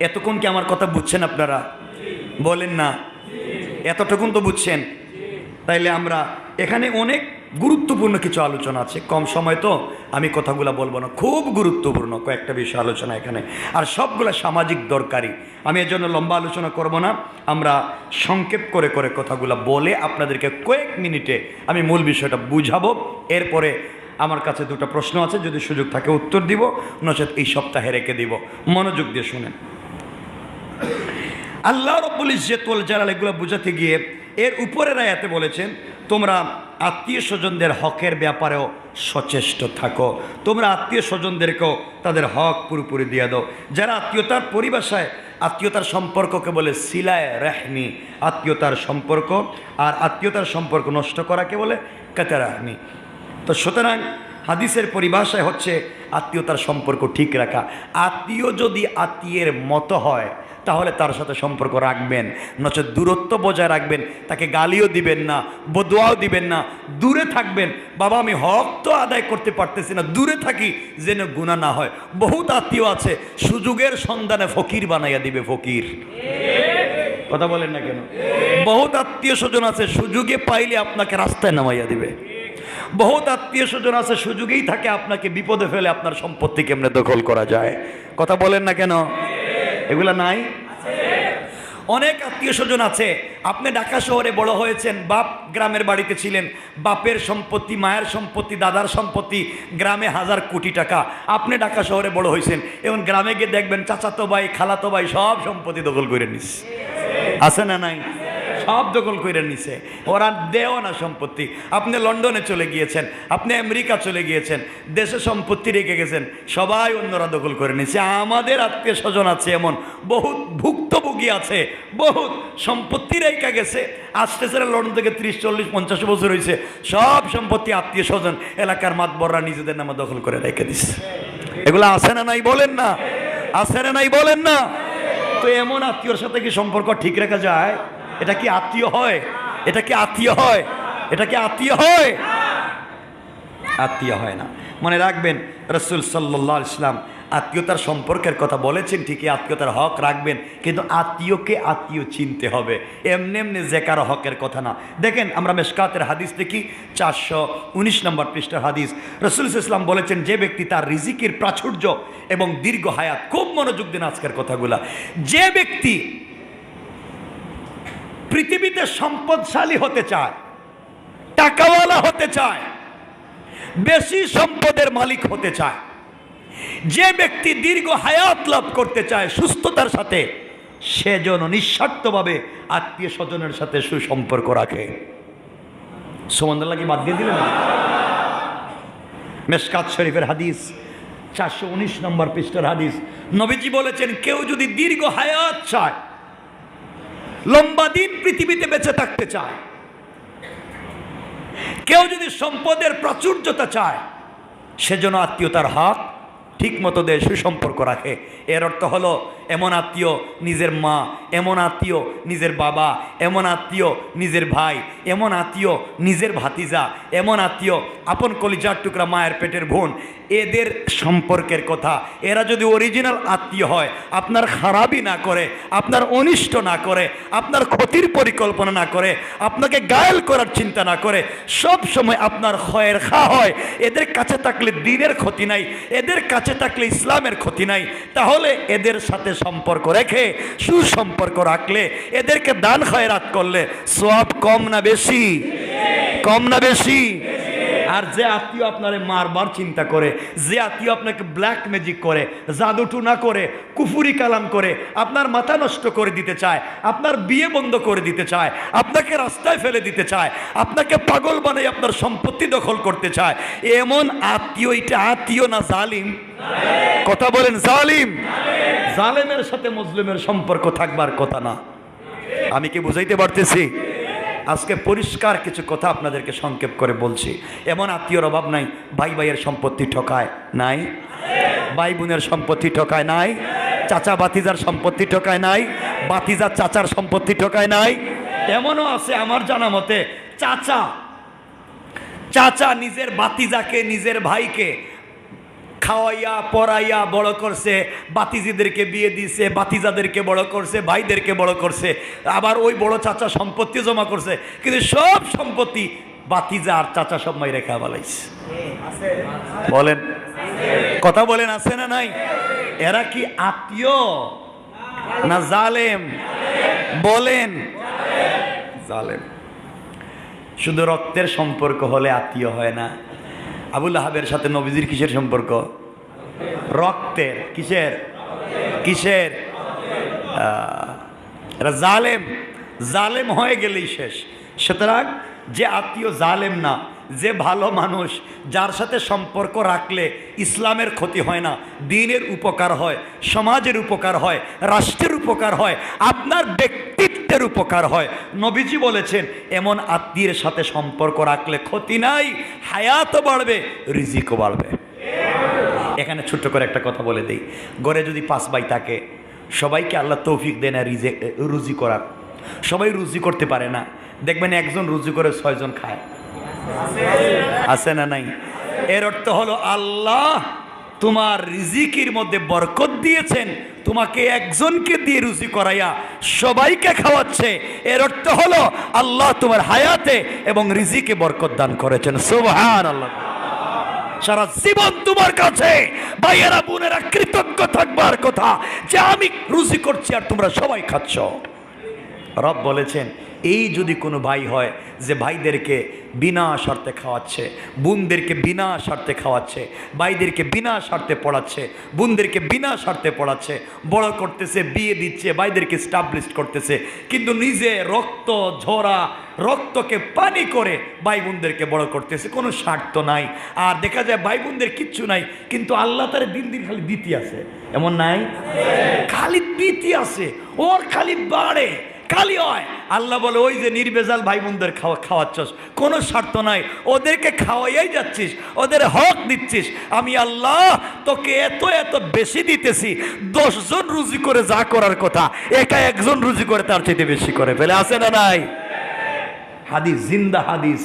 এতক্ষণ কি আমার কথা বুঝছেন আপনারা? বলেন না। এতটুকুন তো বুঝছেন। তাইলে আমরা এখানে অনেক গুরুত্বপূর্ণ কিছু আলোচনা আছে। কম সময় তো আমি কথাগুলো বলব না। খুব গুরুত্বপূর্ণ কয়েকটা বিষয় আলোচনা এখানে। আর সবগুলো সামাজিক দরকারি। আমি এর জন্য লম্বা আলোচনা করব না। আমরা সংক্ষেপ করে করে কথাগুলো বলে আপনাদেরকে কয়েক মিনিটে আমি মূল বিষয়টা বুঝাবো। এরপরে আমার কাছে দুটো প্রশ্ন আছে। যদি সুযোগ থাকে উত্তর দিব, নচেত এই সপ্তাহে রেখে দিব। মনোযোগ দিয়ে শুনেন। আল্লাহ রব্বুল ইজ্জতুল জালাল এগুলো বুঝাতে গিয়ে এর উপরের আয়াতে বলেছেন, তোমরা আত্মীয় স্বজনদের হকের ব্যাপারেও সচেষ্ট থাকো। তোমরা আত্মীয় স্বজনদেরকেও তাদের হক পুরোপুরি দিয়ে দাও। যারা আত্মীয়তার পরিভাষায়, আত্মীয়তার সম্পর্ককে বলে সিলায় রেহনি আত্মীয়তার সম্পর্ক আর আত্মীয়তার সম্পর্ক নষ্ট করাকে বলে কাতারাহনি তো সুতরাং হাদিসের পরিভাষায় হচ্ছে আত্মীয়তার সম্পর্ক ঠিক রাখা। আত্মীয় যদি আত্মীয়ের মতো হয় তাহলে তার সাথে সম্পর্ক রাখবেন। নচেত দূরত্ব বজায় রাখবেন, তাকে গালিও দিবেন না, বদোয়াও দিবেন না। দূরে থাকবেন, বাবা, আমি হক তো আদায় করতে পারতেছি না, দূরে থাকি যেন গুণা না হয়। বহুত আত্মীয় আছে, সুযোগের সন্ধানে ফকির বানাইয়া দিবে ফকির। কথা বলেন না কেন? বহুত আত্মীয় স্বজন আছে, সুযোগে পাইলে আপনাকে রাস্তায় নামাইয়া দিবে। বহুত আত্মীয় স্বজন আছে, সুযোগেই থাকে আপনাকে বিপদে ফেলে আপনার সম্পত্তি কেমনে দখল করা যায়। কথা বলেন না কেন? এগুলা নাই? অনেক আত্মীয় স্বজন আছে। আপনি ঢাকা শহরে বড় হয়েছেন, বাপ গ্রামের বাড়িতে ছিলেন, বাপের সম্পত্তি, মায়ের সম্পত্তি, দাদার সম্পত্তি, গ্রামে হাজার কোটি টাকা। আপনি ঢাকা শহরে বড় হয়েছেন এবং গ্রামে গিয়ে দেখবেন চাচাতো ভাই, খালাতো ভাই সব সম্পত্তি দখল করে নিস আছে না নাই? সব দখল করে নিছে। ওরা দেও না সম্পত্তি। আপনি লন্ডনে চলে গিয়েছেন, আপনি আমেরিকা চলে গিয়েছেন, দেশে সম্পত্তি রেখে গেছেন, সবাই অন্যরা দখল করে নিছে। আমাদের আত্মীয় স্বজন আছে এমন, বহুত ভুক্তভোগী আছে, বহুত সম্পত্তি রেখে গেছে। আসতেছে না লন্ডন থেকে ত্রিশ, চল্লিশ, পঞ্চাশ বছর হয়েছে সব সম্পত্তি আত্মীয় স্বজন এলাকার মাতবররা নিজেদের নামে দখল করে রেখে দিচ্ছে এগুলো আছে না নাই বলেন না? আছে না নাই বলেন না? তো এমন আত্মীয়র সাথে কি সম্পর্ক ঠিক রাখা যায়? এটা কি আত্মীয় হয়? এটা কি আত্মীয় হয়? এটা কি আত্মীয় হয়? আত্মীয় হয় না। মনে রাখবেন, রসুল সাল্লাহ ইসলাম আত্মীয়তার সম্পর্কের কথা বলেছেন, ঠিকই আত্মীয়তার হক রাখবেন, কিন্তু আত্মীয়কে আত্মীয় চিনতে হবে। এমনি এমনি যে কারও হকের কথা না। দেখেন, আমরা মেশকাতের হাদিস দেখি, চারশো উনিশ নম্বর পৃষ্ঠার হাদিস। রসুল ইসলাম বলেছেন, যে ব্যক্তি তার রিজিকের প্রাচুর্য এবং দীর্ঘ হায়াত, খুব মনোযোগ দিন আজকের কথাগুলা। যে ব্যক্তি পৃথিবীতে সম্পদশালী হতে চায়, টাকাওয়ালা হতে চায়, বেশি সম্পদের মালিক হতে চায়, যে ব্যক্তি দীর্ঘ হায়াত লাভ করতে চায় সুস্থতার সাথে, সে যেন নিঃস্বার্থভাবে আত্মীয় স্বজনের সাথে সুসম্পর্ক রাখে। সোমন্দুল্লাহ কি বাদ দিয়ে দিলেন? মেসকাত শরীফের হাদিস, চারশো উনিশ নম্বর পৃষ্ঠার হাদিস, নবীজি বলেছেন, কেউ যদি দীর্ঘ হায়াত চায় লম্বা দিন পৃথিবীতে বেঁচে থাকতে চায়। কেউ যদি সম্পদের প্রাচুর্যতা চায় সেজন্য আত্মীয়তার হাত ঠিক মতো দেয় সুসম্পর্ক রাখে। এর অর্থ হলো, এমন আত্মীয় নিজের মা, এমন আত্মীয় নিজের বাবা, এমন আত্মীয় নিজের ভাই, এমন আত্মীয় নিজের ভাতিজা, এমন আত্মীয় আপন কলিজার টুকরা মায়ের পেটের বোন। এদের সম্পর্কের কথা, এরা যদি অরিজিনাল আত্মীয় হয়, আপনার খারাপই না করে, আপনার অনিষ্ট না করে, আপনার ক্ষতির পরিকল্পনা না করে, আপনাকে গায়েল করার চিন্তা না করে সব সময় আপনার খয়ের খা হয়। এদের কাছে থাকলে দিনের ক্ষতি নাই, এদের কাছে থাকলে ইসলামের ক্ষতি নাই, তাহলে এদের সাথে সম্পর্ক রেখে, সুসম্পর্ক রাখলে, এদেরকে দান খয়রাত করলে সব কম না বেশি? কম না বেশি? আর যে আত্মীয় আপনারে মারবার চিন্তা করে, যে আত্মীয় আপনাকে ব্ল্যাক ম্যাজিক করে জাদুটু না করে, কুফুরি কালাম করে, আপনার মাথা নষ্ট করে দিতে চায়, আপনার বিয়ে বন্ধ করে দিতে চায়, আপনাকে রাস্তায় ফেলে দিতে চায়, আপনাকে পাগল বানাই আপনার সম্পত্তি দখল করতে চায়, এমন আত্মীয় এটা আত্মীয় না জালিম? কথা বলেন জালিম। জালেমের সাথে মুসলিমের সম্পর্ক থাকবার কথা না। আমি কি বুঝাইতে পারতেছি? আজকে পরিষ্কার কিছু কথা আপনাদেরকে সংক্ষেপ করে বলছি। এমন আত্মীয়র অভাব নাই, ভাই ভাইয়ের সম্পত্তি ঠকায় নাই। ভাই বোনের সম্পত্তি ঠকায় নাই। চাচা বাতিজার সম্পত্তি ঠকায় নাই। বাতিজার চাচার সম্পত্তি ঠকায় নাই। এমনও আছে আমার জানা মতে, চাচা চাচা নিজের বাতিজাকে নিজের ভাইকে খাওয়াইয়া, পড়াইয়া বড় করছে, বাতিজিদেরকে বিয়ে দিছে, বাতিজাদেরকে বড় করছে, ভাইদেরকে বড় করছে, আবার ওই বড় চাচা সম্পত্তি জমা করছে, কিন্তু সব সম্পত্তি বাতিজা আর চাচা সব মাই রেখা বলাইছে। বলেন, কথা বলেন, আছে না নাই? এরা কি আত্মীয় না জালেম? বলেন। জালেম। শুধু রক্তের সম্পর্ক হলে আত্মীয় হয় না আবুল আহাবের সাথে নবীজির কিসের সম্পর্ক? রক্তের। কিসের? কিসের? জালেম। জালেম হয়ে গেলেই শেষ। সুতরাং যে আত্মীয় জালেম না যে ভালো মানুষ, যার সাথে সম্পর্ক রাখলে ইসলামের ক্ষতি হয় না, দিনের উপকার হয়, সমাজের উপকার হয়, রাষ্ট্রের উপকার হয়, আপনার ব্যক্তিত্বের উপকার হয়। নবীজি বলেছেন, এমন আত্মীয়ের সাথে সম্পর্ক রাখলে ক্ষতি নাই, হায়াতও বাড়বে, রিজিকও বাড়বে। এখানে ছোট্ট করে একটা কথা বলে দেই। গড়ে যদি পাঁচ বাই থাকে, সবাইকে আল্লাহ তৌফিক দেয় না রিজে রুজি করার। সবাই রুজি করতে পারে না। দেখবেন একজন রুজি করে ছয়জন খায়। আছে না নাই? এর অর্থ হলো আল্লাহ তোমার রিজিকির মধ্যে বরকত দিয়েছেন, তোমাকে একজনকে দিয়ে রুজি করাইয়া সবাইকে খাওয়াচ্ছে। এর অর্থ হলো আল্লাহ তোমার হায়াতে এবং রিজিকে বরকত দান করেছেন। সুবহান আল্লাহ সারা জীবন তোমার কাছে ভাইয়েরা, বোনেরা কৃতজ্ঞ থাকবার কথা যে আমি রুজি করছি আর তোমরা সবাই খাচ্ছ। রব বলেছেন এই যদি কোনো ভাই হয় যে ভাইদেরকে বিনা স্বার্থে খাওয়াচ্ছে, বোনদেরকে বিনা স্বার্থে খাওয়াচ্ছে, ভাইদেরকে বিনা স্বার্থে পড়াচ্ছে, বোনদেরকে বিনা স্বার্থে পড়াচ্ছে, বড় করতেছে, বিয়ে দিচ্ছে, ভাইদেরকে স্টাবলিশ করতেছে, কিন্তু নিজে রক্ত ঝরা, রক্তকে পানি করে ভাই বোনদেরকে বড় করতেছে, কোনো স্বার্থ নাই। আর দেখা যায় ভাই বোনদের কিচ্ছু নাই, কিন্তু আল্লাহ তার দিন দিন খালি দিতে আছে। এমন নাই? খালি দিতে আছে। ওর খালি বাড়ে। খালি হয়। আল্লাহ বলে, ওই যে নির্বেজাল ভাই বোনদের খাওয়া খাওয়াচ্ছস, কোনো স্বার্থ নাই। ওদেরকে খাওয়াইয়াই যাচ্ছিস, ওদের হক দিচ্ছিস। আমি আল্লাহ তোকে এত এত বেশি দিতেছি, দশজন রুজি করে যা করার কথা, একা একজন রুজি করে তার চাইতে বেশি করে ফেলে। আছে না নাই? হাদিস, জিন্দা হাদিস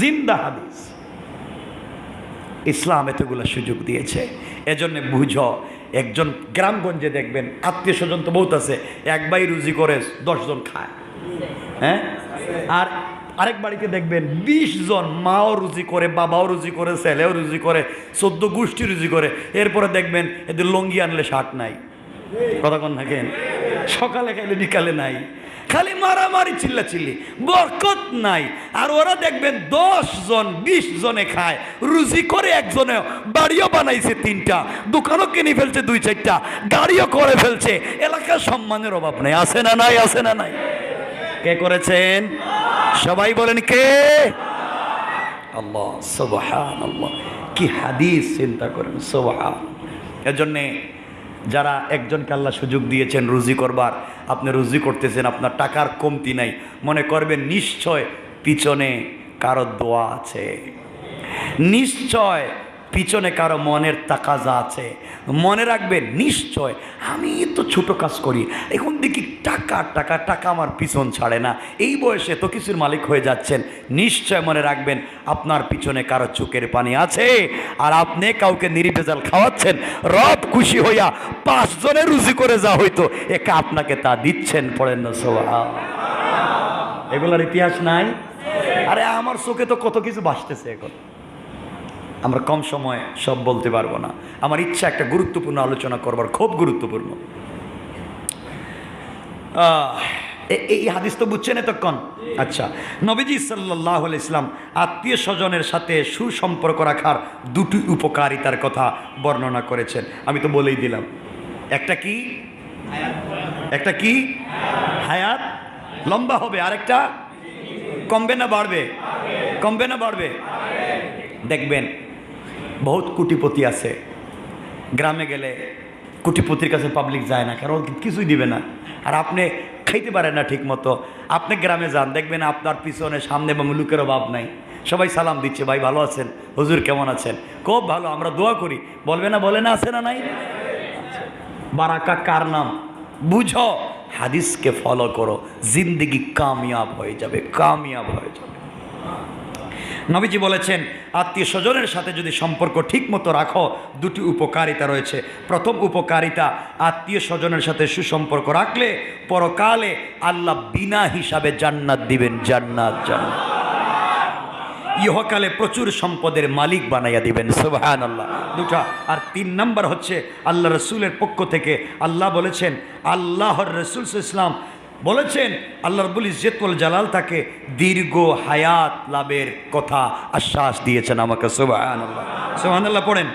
জিন্দা হাদিস। ইসলাম এতগুলো সুযোগ দিয়েছে। এজন্য বুঝো একজন গ্রামগঞ্জে দেখবেন আত্মীয় স্বজন তো বহুত আছে, এক বাই রুজি করে দশজন খায়। হ্যাঁ? আর আরেক বাড়িতে দেখবেন বিশ জন মাও রুজি করে, বাবাও রুজি করে, ছেলেও রুজি করে, চোদ্দ গোষ্ঠী রুজি করে। এরপরে দেখবেন এদের লঙ্গি আনলে শার্ট নাই। কথা কন থাকেন সকালে খাইলে বিকালে নাই। খালি মারামারি চিল্লা চিল্লি বরকত নাই। আর ওরা দেখবেন দশ জন, বিশ জনে খায়, রুজি করে একজনে বাড়িও বানাইছে তিনটা, দোকানও কিনে ফেলছে দুই চারটা, গাড়িও করে ফেলছে। এলাকার সম্মানের অভাব নেই। আছে না নাই? আছে না নাই? কে করেছেন? সবাই বলেন কে? আল্লাহ আল্লাহ কি হাদিস চিন্তা করেন সুবহান এজন্যে যারা একজনকে আল্লাহ সুযোগ দিয়েছেন রুজি করবার, আপনি রুজি করতেছেন, আপনার টাকার কমতি নাই। মনে করবেন, নিশ্চয় পিছনে কারও দোয়া আছে। নিশ্চয় পিছনে কারও মনের তাকাজা আছে। মনে রাখবেন, নিশ্চয় আমি তো ছোট কাজ করি। এখন দেখি টাকা টাকা টাকা আমার পিছন ছাড়ে না। এই বয়সে তো কিছুর মালিক হয়ে যাচ্ছেন। নিশ্চয় মনে রাখবেন, আপনার পিছনে কারও চোখের পানি আছে আর আপনি কাউকে নির্বেজাল খাওয়াচ্ছেন। রব খুশি হইয়া পাঁচজনের রুজি করে যা হইতো একা আপনাকে তা দিচ্ছেন, পড়েন না সোহা এগুলার ইতিহাস নাই? আরে আমার চোখে তো কত কিছু ভাসতেছে এখন। আমরা কম সময়ে সব বলতে পারব না। আমার ইচ্ছা একটা গুরুত্বপূর্ণ আলোচনা করবার খুব গুরুত্বপূর্ণ। এই হাদিস তো বুঝছেন এতক্ষণ? আচ্ছা নবীজি সাল্লাহ ইসলাম আত্মীয় স্বজনের সাথে সুসম্পর্ক রাখার দুটি উপকারিতার কথা বর্ণনা করেছেন। আমি তো বলেই দিলাম। একটা কি? একটা কি? হায়াত। লম্বা হবে। আরেকটা? কমবে না বাড়বে? কমবে না বাড়বে? দেখবেন বহুত কুটিপতি আছে। গ্রামে গেলে কুটিপতির কাছে পাবলিক যায় না, কারণ কিছুই দিবে না। আর আপনি খাইতে পারেন না ঠিক মতো আপনি গ্রামে যান, দেখবেন আপনার পিছনে সামনে এবং লুকের অভাব নাই। সবাই সালাম দিচ্ছে, ভাই, ভালো আছেন? হুজুর কেমন আছেন? খুব ভালো, আমরা দোয়া করি। বলবে না, বলে না, আছে না নাই? বারাকা কার নাম? বুঝো, হাদিসকে ফলো করো। জিন্দগি কামিয়াব হয়ে যাবে, কামিয়াব হয়ে যাবে। নবীজি বলেছেন, আত্মীয় স্বজনের সাথে যদি সম্পর্ক ঠিক মতো রাখো, দুটি উপকারিতা রয়েছে। প্রথম উপকারিতা, আত্মীয় স্বজনের সাথে সুসম্পর্ক রাখলে পরকালে আল্লাহ বিনা হিসাবে জান্নাত দিবেন, জান্নাত জান্নাত। ইহকালে প্রচুর সম্পদের মালিক বানাইয়া দিবেন সুবহান আল্লাহ দুটা, আর তিন নাম্বার হচ্ছে, আল্লাহ রসুলের পক্ষ থেকে আল্লাহ বলেছেন, আল্লাহর রসুল ইসলাম বলেছেন, আল্লাহ রবুল ইজ্জতুল জালাল তাকে দীর্ঘ হায়াত লাভের কথা আশ্বাস দিয়েছেন আমাকে। সুবহান আল্লাহ সুবহান আল্লাহ পড়েন।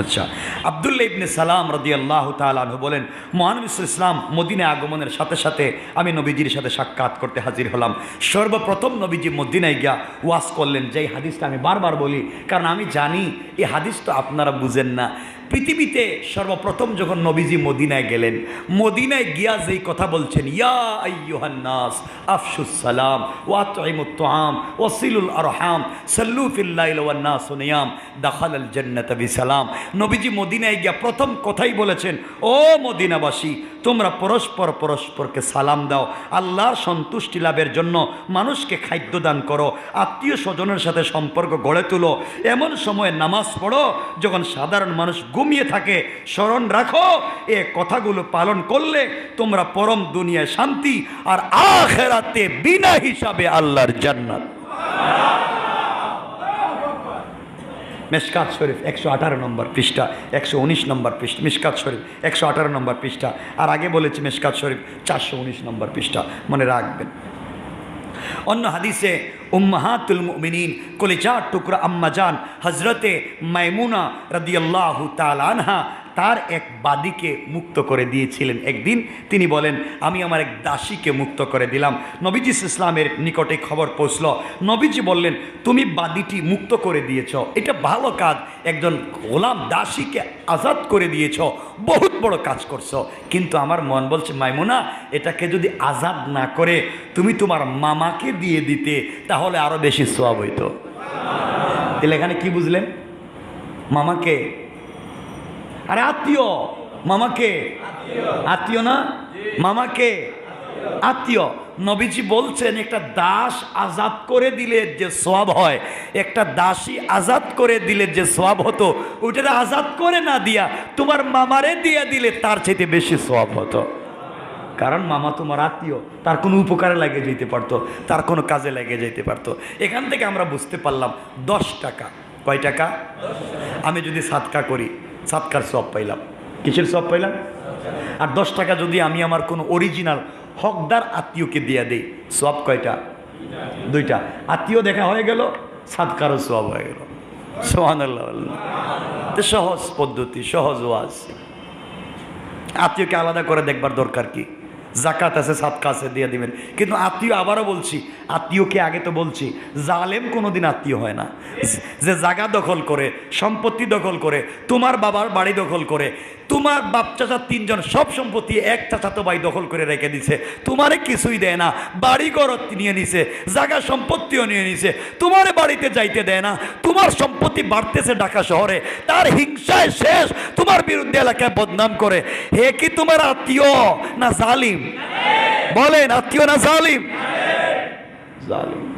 আচ্ছা আবদুল্লা ইবনে সালাম রদি আল্লাহ তালু বলেন মহানবিস ইসলাম মদিনে আগমনের সাথে সাথে আমি নবীজির সাথে সাক্ষাৎ করতে হাজির হলাম। সর্বপ্রথম নবীজি মদিনায় গিয়া ওয়াজ করলেন, যেই হাদিসটা আমি বারবার বলি, কারণ আমি জানি, এই হাদিস তো আপনারা বুঝেন না। পৃথিবীতে সর্বপ্রথম যখন নবীজি মদিনায় গেলেন, মদিনায় গিয়া যেই কথা বলছেন, ইয়া আইয়ুহান্নাস আফসুস সালাম ওয়াতইমুত তুআম ওয়াসিলুল আরহাম, সাল্লু ফিল্লাইল দাখাল আল সালাম জান্নাত বিসালাম। নবীজি মদিনায় গিয়া প্রথম কথাই বলেছেন, ও মদিনাবাসী তোমরা পরস্পর পরস্পরকে সালাম দাও। আল্লাহর সন্তুষ্টি লাভের জন্য মানুষকে খাদ্য দান করো। আত্মীয় স্বজনের সাথে সম্পর্ক গড়ে তুলো। এমন সময় নামাজ পড়ো, যখন সাধারণ মানুষ ঘুমিয়ে থাকে, স্মরণ রাখো, এ কথাগুলো পালন করলে তোমরা পরম দুনিয়ায় শান্তি আর আখেরাতে বিনা হিসাবে আল্লাহর জান্নাত। মেশকাত শরীফ একশো আঠারো নম্বর পৃষ্ঠা, একশো উনিশ নম্বর পৃষ্ঠা, মিসকাত শরীফ একশো আঠারো নম্বর পৃষ্ঠা, আর আগে বলেছি মেশকাত শরীফ চারশো উনিশ নম্বর পৃষ্ঠা, মনে রাখবেন। অন্য হাদিসে, উম্মাহাতুল মুমিনিন, কলিজার টুকরা আম্মাজান হজরতে মাইমুনা রদিয়াল্লাহু তালানহা তার এক বাদীকে মুক্ত করে দিয়েছিলেন একদিন। তিনি বলেন, আমি আমার এক দাসীকে মুক্ত করে দিলাম। নবীজি ইসলামের নিকটে খবর পৌঁছল। নবীজি বললেন, তুমি বাদীটি মুক্ত করে দিয়েছ। এটা ভালো কাজ। একজন গোলাম দাসীকে আজাদ করে দিয়েছ। বহুত বড় কাজ করছ। কিন্তু আমার মন বলছে, মাইমুনা, এটাকে যদি আজাদ না করে তুমি তোমার মামাকে দিয়ে দিতে, তাহলে আরও বেশি সোয়াব হইতো। তাহলে এখানে কি বুঝলেন? মামাকে আরে আত্মীয়, মামাকে। আত্মীয় না? মামাকে। আত্মীয়। নবীজি বলছেন, একটা দাস আজাদ করে দিলে যে সব হয়, একটা দাসী আজাদ করে দিলে যে সব হতো ওইটা আজাদ করে না দিয়া তোমার মামারে দিয়া দিলে তার চাইতে বেশি সব হতো। কারণ মামা তোমার আত্মীয়, তার কোনো উপকারে লাগে যেতে পারতো, তার কোনো কাজে লেগে যেতে পারতো। এখান থেকে আমরা বুঝতে পারলাম, দশ টাকা। কয় টাকা? আমি যদি সাতকা করি সাতকার সব পাইলাম। কিসের সব পাইলাম? আর দশ টাকা যদি আমি আমার কোনো অরিজিনাল হকদার আত্মীয়কে দিয়ে দেই, সব কয়টা? দুইটা। আত্মীয় দেখা হয়ে গেল, সাতকারও সব হয়ে গেল। সোহান সহজ পদ্ধতি, সহজ ওয়াজ। আত্মীয়কে আলাদা করে দেখবার দরকার কি? জাকাত আছে সাতকা আছে, দিয়ে দিবেন। কিন্তু আত্মীয় আবারও বলছি, আত্মীয়কে আগে তো বলছি, জালেম কোনোদিন আত্মীয় হয় না। যে জায়গা দখল করে, সম্পত্তি দখল করে, তোমার বাবার বাড়ি দখল করে, তোমার বাপ চাচা তিনজন সব সম্পত্তি এক চাচাতো ভাই দখল করে রেখে দিছে, তোমারে কিছুই দেয় না। বাড়ি ঘর নিয়ে নিছে জায়গা সম্পত্তিও নিয়ে নিছে, তোমার বাড়িতে যাইতে দেয় না। তোমার সম্পত্তি বাড়তেছে ঢাকা শহরে, তার হিংসায় শেষ। তোমার বিরুদ্ধে এলাকায় বদনাম করে। হে কি তোমার আত্মীয় না জালিম? বলেন আত্মীয় না জালিম? জালিম।